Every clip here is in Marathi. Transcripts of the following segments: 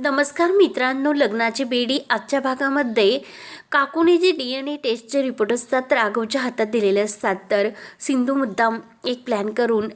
नमस्कार मित्रांनो लग्नाची बेडी आजच्या भागामध्ये काकूने जे डी एन ए टेस्टचे रिपोर्ट असतात तर राघवच्या हातात दिलेले असतात. तर सिंधू मुद्दाम एक प्लॅन करून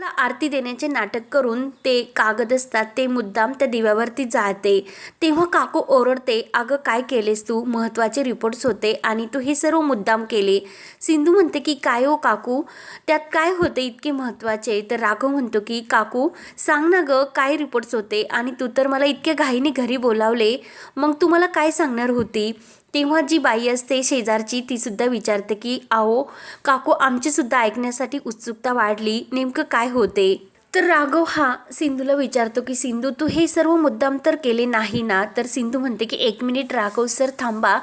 ला आरती देण्याचे नाटक करून ते कागद असतात ते मुद्दाम त्या दिव्यावरती जाते. तेव्हा काकू ओरडते अगं काय केलेस तू? महत्त्वाचे रिपोर्ट्स होते आणि तू हे सर्व मुद्दाम केले. सिंधू म्हणते की काय हो काकू? त्यात काय होते इतके महत्त्वाचे? तर राघव म्हणतो की काकू सांग ना गं काय रिपोर्ट्स होते? आणि तू तर मला इतक्या घाईने घरी बोलावले. मग तू मला काय सांगणार होती? तेव्हा जी बाई असते शेजारची तीसुद्धा विचारते की आहो काकू आमचीसुद्धा ऐकण्यासाठी उत्सुकता वाढली. नेमकं काय होते? तर राघव हा सिंधूला विचारतो की सिंधू तू हे सर्व मुद्दाम तर केले नाही ना? तर सिंधू म्हणते की एक मिनिट राघव सर थांबा.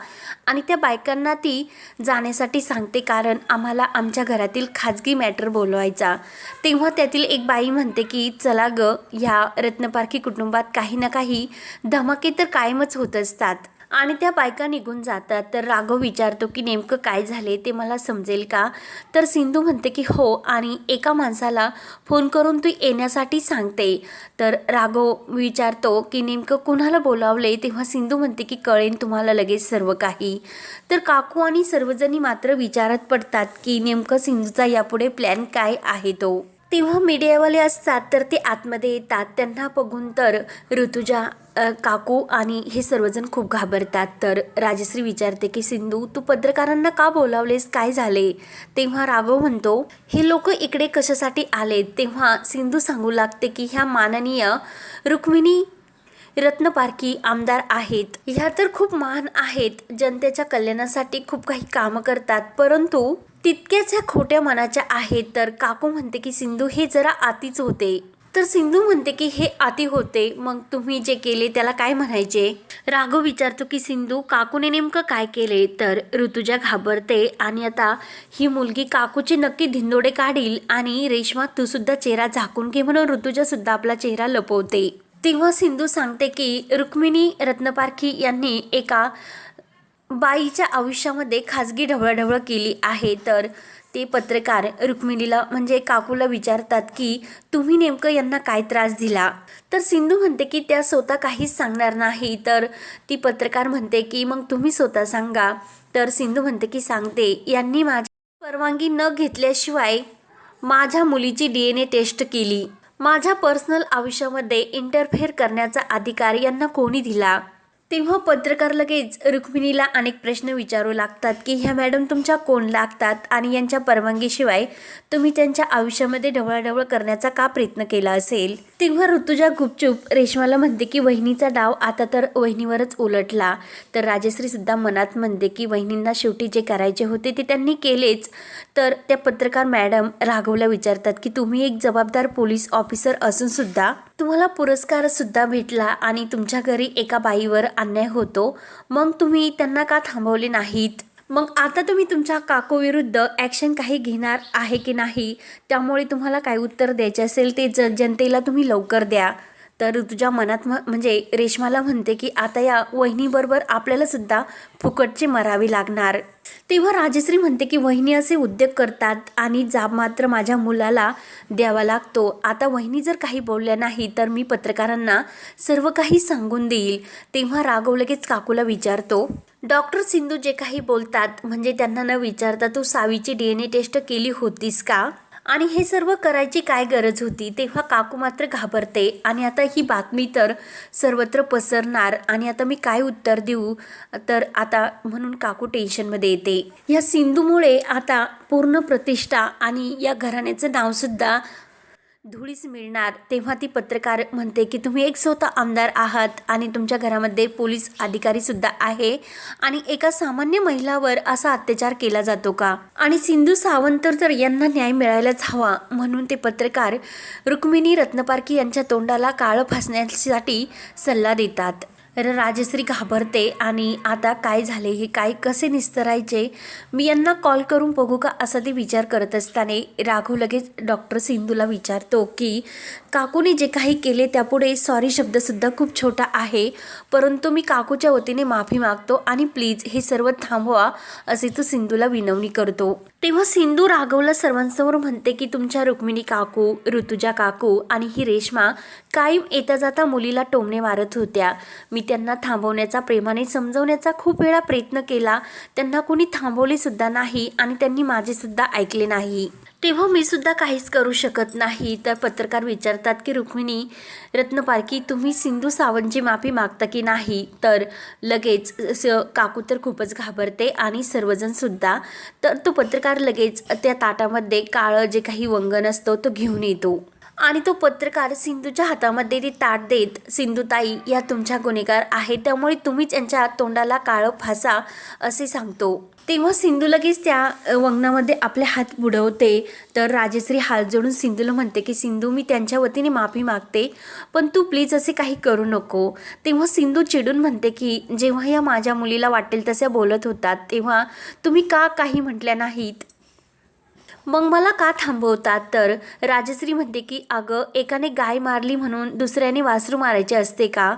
आणि त्या बायकांना ती जाण्यासाठी सांगते कारण आम्हाला आमच्या घरातील खाजगी मॅटर बोलवायचा. तेव्हा त्यातील एक बाई म्हणते की चला ग ह्या रत्नपारखी कुटुंबात काही ना काही धमाके तर कायमच होत असतात. आणि त्या बायका निघून जातात. तर राघव विचारतो की नेमकं काय झाले ते मला समजेल का? तर सिंधू म्हणते की हो आणि एका माणसाला फोन करून तू येण्यासाठी सांगते. तर राघव विचारतो की नेमकं कुणाला बोलावले? तेव्हा सिंधू म्हणते की कळेन तुम्हाला लगेच सर्व काही. तर काकू आणि सर्वजणी मात्र विचारात पडतात की नेमकं सिंधूचा यापुढे प्लॅन काय आहे तो? तेव्हा मीडियावाले असतात तर ते आतमध्ये येतात. त्यांना बघून तर ऋतुजा काकू आणि हे सर्वजण खूप घाबरतात. तर राजश्री विचारते की सिंधू तू पत्रकारांना का बोलावलेस? काय झाले? तेव्हा राघव म्हणतो हे लोक इकडे कशासाठी आले तेव्हा सिंधू सांगू लागते की ह्या माननीय रुक्मिणी रत्नपारखी आमदार आहेत. ह्या तर खूप महान आहेत. जनतेच्या कल्याणासाठी खूप काही कामं करतात. परंतु तितक्याच ह्या खोट्या मनाच्या आहेत. तर काकू म्हणते की सिंधू हे जरा आतीच होते. तर सिंधू म्हणते की हे आती होते. मग तुम्ही जे केले त्याला काय म्हणायचे? राघव विचारतो की सिंधू काकूने नेमकं काय केले? तर ऋतुजा घाबरते आणि आता ही मुलगी काकूचे नक्की धिंदोडे काढील आणि रेश्मा तू सुद्धा चेहरा झाकून घे म्हणून ऋतुजा सुद्धा आपला चेहरा लपवते. तेव्हा सिंधू सांगते की रुक्मिणी रत्नपारखी यांनी एका बाईच्या आयुष्यामध्ये खाजगी ढवळाढवळ केली आहे तर ते पत्रकार रुक्मिणीला म्हणजे काकूला विचारतात की तुम्ही नेमकं यांना काय त्रास दिला? तर सिंधू म्हणते की त्या स्वतः काहीच सांगणार नाही. तर ती पत्रकार म्हणते की मग तुम्ही स्वतः सांगा. तर सिंधू म्हणते की सांगते. यांनी माझी परवानगी न घेतल्याशिवाय माझ्या मुलीची डी एन ए टेस्ट केली. माझ्या पर्सनल आयुष्यामध्ये इंटरफेअर करण्याचा अधिकार यांना कोणी दिला? तेव्हा पत्रकार लगेच रुक्मिणीला अनेक प्रश्न विचारू लागतात की ह्या मॅडम तुमच्या कोण लागतात आणि यांच्या परवानगीशिवाय तुम्ही त्यांच्या आयुष्यामध्ये ढवळाढवळ करण्याचा का प्रयत्न केला असेल? तेव्हा ऋतुजा गुपचूप रेशमाला म्हणते की वहिनीचा डाव आता तर वहिनीवरच उलटला. तर राजश्री सुद्धा मनात म्हणते की वहिनींना शेवटी जे करायचे होते ते त्यांनी केलेच. तर त्या पत्रकार मॅडम राघवला विचारतात की तुम्ही एक जबाबदार पोलीस ऑफिसर असून सुद्धा तुम्हाला पुरस्कारसुद्धा भेटला आणि तुमच्या घरी एका बाईवर अन्याय होतो. मग तुम्ही त्यांना का थांबवले नाहीत? मग आता तुम्ही तुमच्या काकूविरुद्ध ॲक्शन काही घेणार आहे की नाही? त्यामुळे तुम्हाला काय उत्तर द्यायचे असेल ते ज जनतेला तुम्ही लवकर द्या. तर ऋतुजा मनात म- म्हणजे रेशमाला म्हणते की आता या वहिनीबरोबर आपल्याला सुद्धा फुकटचे मरावे लागणार. तेव्हा राजश्री म्हणते की वहिनी असे उद्योग करतात आणि जाब मात्र माझ्या मुलाला द्यावा लागतो. आता वहिनी जर काही बोलल्या नाही तर मी पत्रकारांना सर्व काही सांगून देईल. तेव्हा राघव लगेच काकूला विचारतो डॉक्टर सिंधू जे काही बोलतात म्हणजे त्यांना न विचारता तू सावीची डी एन ए टेस्ट केली होतीस का? आणि हे सर्व करायची काय गरज होती? तेव्हा काकू मात्र घाबरते. आणि आता ही बातमी तर सर्वत्र पसरणार. आणि आता मी काय उत्तर देऊ? तर आता म्हणून काकू टेन्शनमध्ये येते. या सिंधूमुळे आता पूर्ण प्रतिष्ठा आणि या घराण्याचं नावसुद्धा धुळीस मिळणार तेव्हा ती पत्रकार म्हणते की तुम्ही एक स्वतः आमदार आहात आणि तुमच्या घरामध्ये पोलीस अधिकारीसुद्धा आहे आणि एका सामान्य महिलावर असा अत्याचार केला जातो का? आणि सिंधू सावंत तर यांना न्याय मिळायलाच हवा म्हणून ते पत्रकार रुक्मिणी रत्नपारखी यांच्या तोंडाला काळं फासण्यासाठी सल्ला देतात. राजश्री घाबरते आणि आता काय झाले हे काय कसे निस्तरायचे? मी यांना कॉल करून बघू का? असा ते विचार करत असताना राघव लगेच डॉक्टर सिंधूला विचारतो की काकूने जे काही केले त्यापुढे सॉरी शब्दसुद्धा खूप छोटा आहे. परंतु मी काकूच्या वतीने माफी मागतो आणि प्लीज हे सर्व थांबवा असे तो सिंधूला विनवणी करतो. तेव्हा सिंधू राघवला सर्वांसमोर म्हणते की तुमच्या रुक्मिणी काकू ऋतुजा काकू आणि ही रेश्मा कायम येता जाता मुलीला टोमणे मारत होत्या. मी त्यांना थांबवण्याचा प्रेमाने समजवण्याचा खूप वेळा प्रयत्न केला. त्यांना कोणी थांबवले सुद्धा नाही आणि त्यांनी माझेसुद्धा ऐकले नाही. तेव्हा मी सुद्धा काहीच करू शकत नाही. तर पत्रकार विचारतात की रुक्मिणी रत्नपारखी तुम्ही सिंधू सावंतची माफी मागता की नाही? तर लगेच स- काकू तर खूपच घाबरते आणि सर्वजणसुद्धा तर तो पत्रकार लगेच त्या ताटामध्ये काळं जे काही वंगण असतो तो घेऊन येतो. आणि तो पत्रकार सिंधूच्या हातामध्ये ती ताट देत सिंधुताई या तुमच्या गुन्हेगार आहेत त्यामुळे तुम्हीच यांच्या तोंडाला काळं फासा असे सांगतो. तेव्हा सिंधू लगेच त्या वंगणामध्ये आपले हात बुडवते. तर राजेश्री हात जोडून सिंधूला म्हणते की सिंधू मी त्यांच्या वतीने माफी मागते पण तू प्लीज असे काही करू नको. तेव्हा सिंधू चिडून म्हणते की जेव्हा या माझ्या मुलीला वाटेल तसे बोलत होतात तेव्हा तुम्ही का काही म्हटल्या नाहीत? मग मला का थांबवतात? तर राजश्री म्हणते की अगं एकाने गाय मारली म्हणून दुसऱ्याने वासरू मारायचे असते का?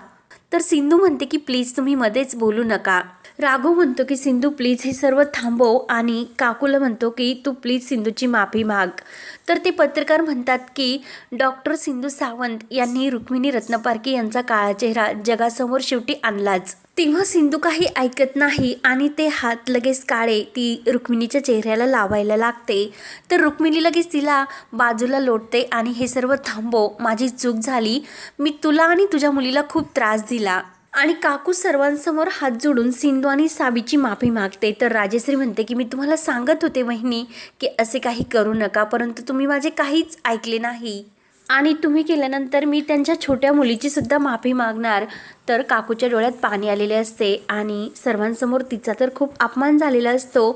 तर सिंधू म्हणते की प्लीज तुम्ही मध्येच बोलू नका. राघव म्हणतो की सिंधू प्लीज हे सर्व थांबव आणि काकूला म्हणतो की तू प्लीज सिंधूची माफी माग. तर ते पत्रकार म्हणतात की डॉक्टर सिंधू सावंत यांनी रुक्मिणी रत्नपारकी यांचा काळा चेहरा जगासमोर शेवटी आणलाच. तेव्हा सिंधू काही ऐकत नाही आणि ते हात लगेच काळे ती रुक्मिणीच्या चेहऱ्याला लावायला लागते. तर रुक्मिणी लगेच तिला बाजूला लोटते आणि हे सर्व थांबव माझी चूक झाली. मी तुला आणि तुझ्या मुलीला खूप त्रास दिला. आणि काकू सर्वांसमोर हात जोडून सिंधू आणि साबीची माफी मागते. तर राजेश्री म्हणते की मी तुम्हाला सांगत होते वहिनी की असे काही करू नका परंतु तुम्ही माझे काहीच ऐकले नाही. आणि तुम्ही केल्यानंतर मी त्यांच्या छोट्या मुलीची सुद्धा माफी मागणार. तर काकूच्या डोळ्यात पाणी आलेले असते आणि सर्वांसमोर तिचा तर खूप अपमान झालेला असतो.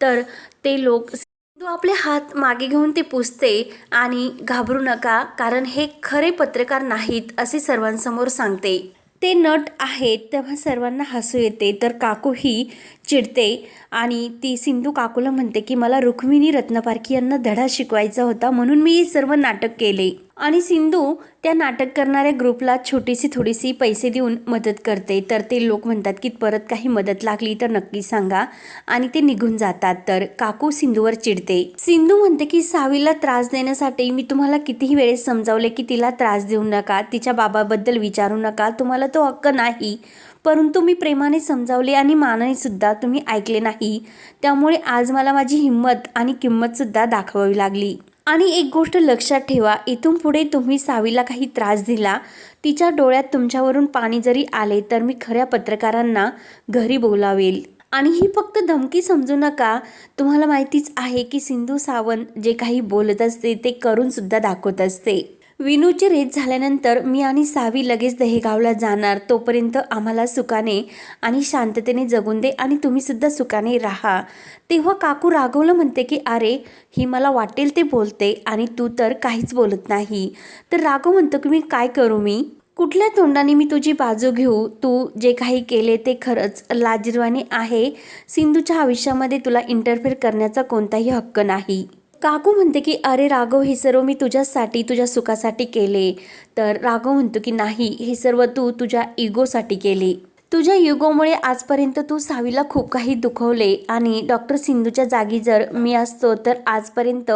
तर ते लोक सिंधू आपले हात मागे घेऊन ते पुसते आणि घाबरू नका कारण हे खरे पत्रकार नाहीत असे सर्वांसमोर सांगते. ते नट आहेत तेव्हा सर्वांना हसू येते तर काकू ही चिडते आणि ती सिंधू काकूला म्हणते की मला रुक्मिणी रत्नपारखी यांना धडा शिकवायचा होता म्हणून मी हे सर्व नाटक केले. आणि सिंधू त्या नाटक करणाऱ्या ग्रुपला छोटीशी थोडीशी पैसे देऊन मदत करते. तर ते लोक म्हणतात की परत काही मदत लागली तर नक्की सांगा. आणि ते निघून जातात. तर काकू सिंधूवर चिडते. सिंधू म्हणते की सावीला त्रास देण्यासाठी मी तुम्हाला कितीही वेळेस समजावले की तिला त्रास देऊ नका. तिच्या बाबाबद्दल विचारू नका. तुम्हाला तो हक्क नाही. परंतु मी प्रेमाने समजावले आणि मानाने सुद्धा तुम्ही ऐकले नाही. त्यामुळे आज मला माझी हिंमत आणि किंमतसुद्धा दाखवावी लागली. आणि एक गोष्ट लक्षात ठेवा इथून पुढे तुम्ही सावीला काही त्रास दिला तिच्या डोळ्यात तुमच्यावरून पाणी जरी आले तर मी खऱ्या पत्रकारांना घरी बोलावेल. आणि ही फक्त धमकी समजू नका. तुम्हाला माहितीच आहे की सिंधू सावंत जे काही बोलत असते ते करून सुद्धा दाखवत असते. विनूची रेत झाल्यानंतर मी आणि सावी लगेच दहेगावला जाणार. तोपर्यंत आम्हाला सुखाने आणि शांततेने जगून दे आणि तुम्हीसुद्धा सुखाने राहा. तेव्हा काकू रागवलं म्हणते की अरे ही मला वाटेल ते बोलते आणि तू तर काहीच बोलत नाही. तर राघव म्हणतो की मी काय करू मी? कुठल्या तोंडाने मी तुझी बाजू घेऊ? तू जे काही केले ते खरंच लाजिरवाणे आहे. सिंधूच्या आयुष्यामध्ये तुला इंटरफेअर करण्याचा कोणताही हक्क नाही. काकू म्हणते की अरे राघव हे सर्व मी तुझ्यासाठी तुझ्या सुखासाठी केले. तर राघव म्हणतो की नाही हे सर्व तू तुझ्या इगोसाठी केले. तुझ्या युगोमुळे आजपर्यंत तू सावीला खूप काही दुखवले आणि डॉक्टर सिंधूच्या जागी जर मी असतो तर आजपर्यंत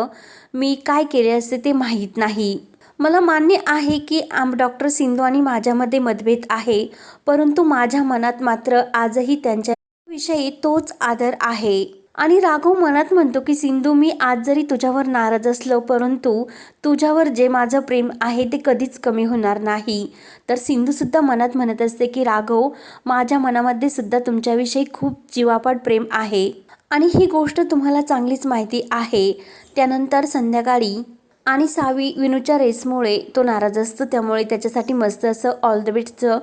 मी काय केले असते ते माहीत नाही. मला मान्य आहे की आम डॉक्टर सिंधू आणि माझ्यामध्ये मतभेद आहे परंतु माझ्या मनात मात्र आजही त्यांच्या विषयी तोच आदर आहे. आणि राघव मनात म्हणतो की सिंधू मी आज जरी तुझ्यावर नाराज असलो परंतु तुझ्यावर जे माझं प्रेम आहे ते कधीच कमी होणार नाही. तर सिंधूसुद्धा मनात म्हणत असते की राघव माझ्या मनामध्ये सुद्धा तुमच्याविषयी खूप जीवापाड प्रेम आहे आणि ही गोष्ट तुम्हाला चांगलीच माहिती आहे. त्यानंतर संध्याकाळी आणि सावी विनूच्या रेसमुळे तो नाराज असतो. त्यामुळे त्याच्यासाठी मस्त असं ऑल द बेस्टचं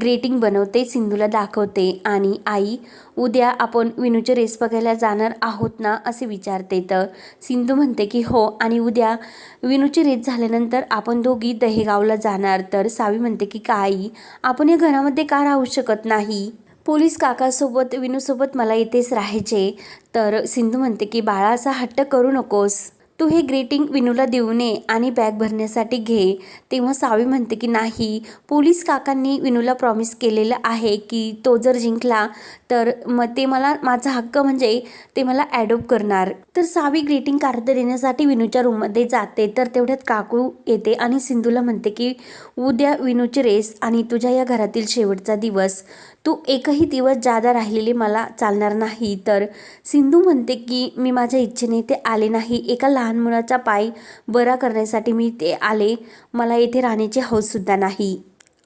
ग्रेटिंग बनवते सिंधूला दाखवते आणि आई उद्या आपण विनूची रेस बघायला जाणार आहोत ना असे विचारते. तर सिंधू म्हणते की हो आणि उद्या विनूची रेस झाल्यानंतर आपण दोघी दहेगावला जाणार. तर सावी म्हणते की का आई आपण या घरामध्ये का राहू शकत नाही? पोलीस काकासोबत विनूसोबत मला इथेच राहायचे. तर सिंधू म्हणते की बाळा असा हट्ट करू नकोस. तू हे ग्रीटिंग विनूला देऊ नये आणि बॅग भरण्यासाठी घे. तेव्हा सावी म्हणते की नाही पोलीस काकांनी विनूला प्रॉमिस केलेलं आहे की तो जर जिंकला तर मग ते मला माझा हक्क म्हणजे ते मला ॲडॉप्ट करणार. तर सावी ग्रीटिंग कार्ड देण्यासाठी विनूच्या रूममध्ये जाते. तर तेवढ्यात काकू येते आणि सिंधूला म्हणते की उद्या विनूची रेस आणि तुझ्या या घरातील शेवटचा दिवस. तू एकही दिवस जादा राहिलेले मला चालणार नाही. तर सिंधू म्हणते की मी माझ्या इच्छेने ते आले नाही. एका लहान मुलाचा पाय बरा करण्यासाठी मी ते आले. मला येथे राहण्याची हौससुद्धा नाही.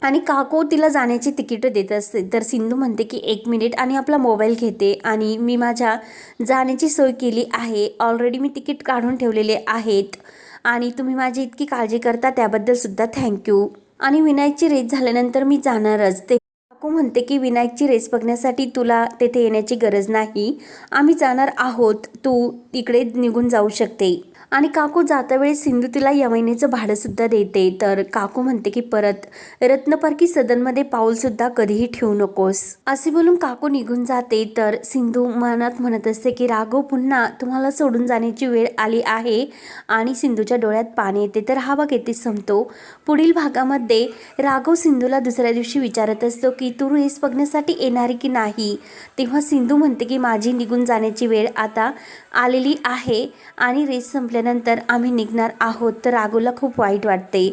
आणि काको तिला जाण्याची तिकीटं देत असते. तर सिंधू म्हणते की एक मिनिट आणि आपला मोबाईल घेते आणि मी माझ्या जाण्याची सोय केली आहे. ऑलरेडी मी तिकीट काढून ठेवलेले आहेत आणि तुम्ही माझी इतकी काळजी करता त्याबद्दलसुद्धा थँक्यू. आणि विनायकची रेत झाल्यानंतर मी जाणारच. ते काकू म्हणते की विनायकची रेस बघण्यासाठी तुला तेथे येण्याची गरज नाही. आम्ही जाणार आहोत. तू तिकडे निघून जाऊ शकते. आणि काकू जाता वेळी सिंधू तिला या भाडंसुद्धा देते. तर काकू म्हणते की परत रत्नपारखी सदनमध्ये पाऊलसुद्धा कधीही ठेवू नकोस. असे बोलून काकू निघून जाते. तर सिंधू मनात म्हणत असते की राघव पुन्हा तुम्हाला सोडून जाण्याची वेळ आली आहे आणि सिंधूच्या डोळ्यात पाणी येते तर हा भाग येथे संपतो. पुढील भागामध्ये राघव सिंधूला दुसऱ्या दिवशी विचारत असतो की तू रेस बघण्यासाठी येणार की नाही? तेव्हा सिंधू म्हणते की माझी निघून जाण्याची वेळ आता आलेली आहे आणि रेस संपल्यानंतर आम्ही निघणार आहोत. तर राघवला खूप वाईट वाटते.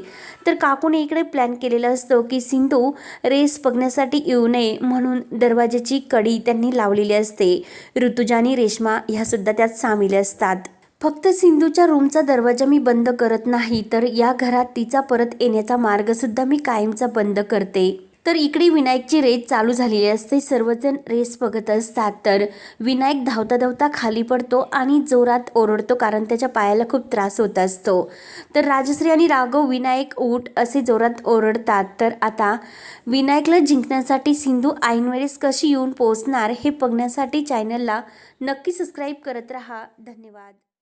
तर काकूने इकडे प्लॅन केलेला असतो की सिंधू रेस बघण्यासाठी येऊ नये म्हणून दरवाजाची कडी त्यांनी लावलेली असते. ऋतुजा आणि रेश्मा ह्यासुद्धा त्यात सामील असतात. फक्त सिंधूच्या रूमचा दरवाजा मी बंद करत नाही तर या घरात तिचा परत येण्याचा मार्गसुद्धा मी कायमचा बंद करते. तर इकडे विनायकची रेस चालू झालेली असते. सर्वजण रेस बघत असतात. तर विनायक धावता धावता खाली पडतो आणि जोरात ओरडतो कारण त्याच्या पायाला खूप त्रास होत असतो. तर राजश्री आणि राघव विनायक ऊट असे जोरात ओरडतात. तर आता विनायकला जिंकण्यासाठी सिंधू ऐनवेळेस कशी येऊन पोहोचणार हे बघण्यासाठी चॅनलला नक्की सबस्क्राईब करत राहा. धन्यवाद.